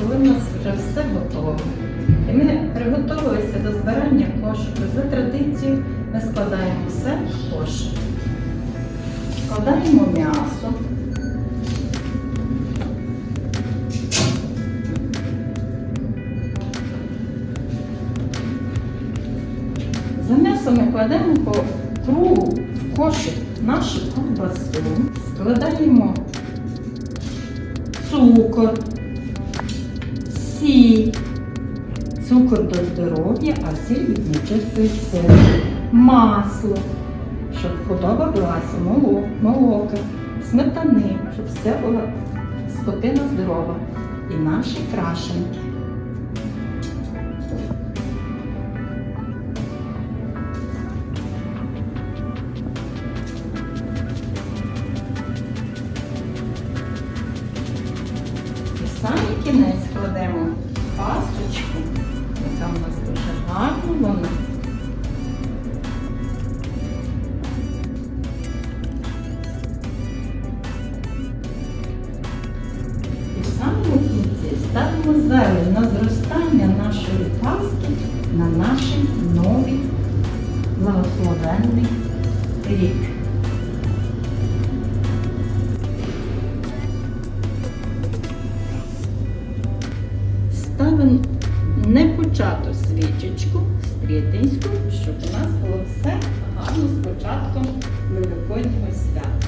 коли в нас вже все готово. І ми приготувалися до збирання кошику. За традицією ми складаємо все в кошик. Складаємо м'ясо. За м'ясо ми кладемо по кругу в кошик нашу ковбасу, складаємо цукор, сіль, цукор до здоров'я, а сіль від нечистої сили, масло, щоб худоба билася, молоко, молока, сметани, щоб все була скотина здорова. І наші крашенки. Самий кінець кладемо пасочку, яка в нас дуже гарна вона. І в самому кінці ставимо зелень на зростання нашої паски на наш новий благословенний рік. ставимо не почату свічечку стрітинську, щоб у нас було все гарно з початком Великоднього свята.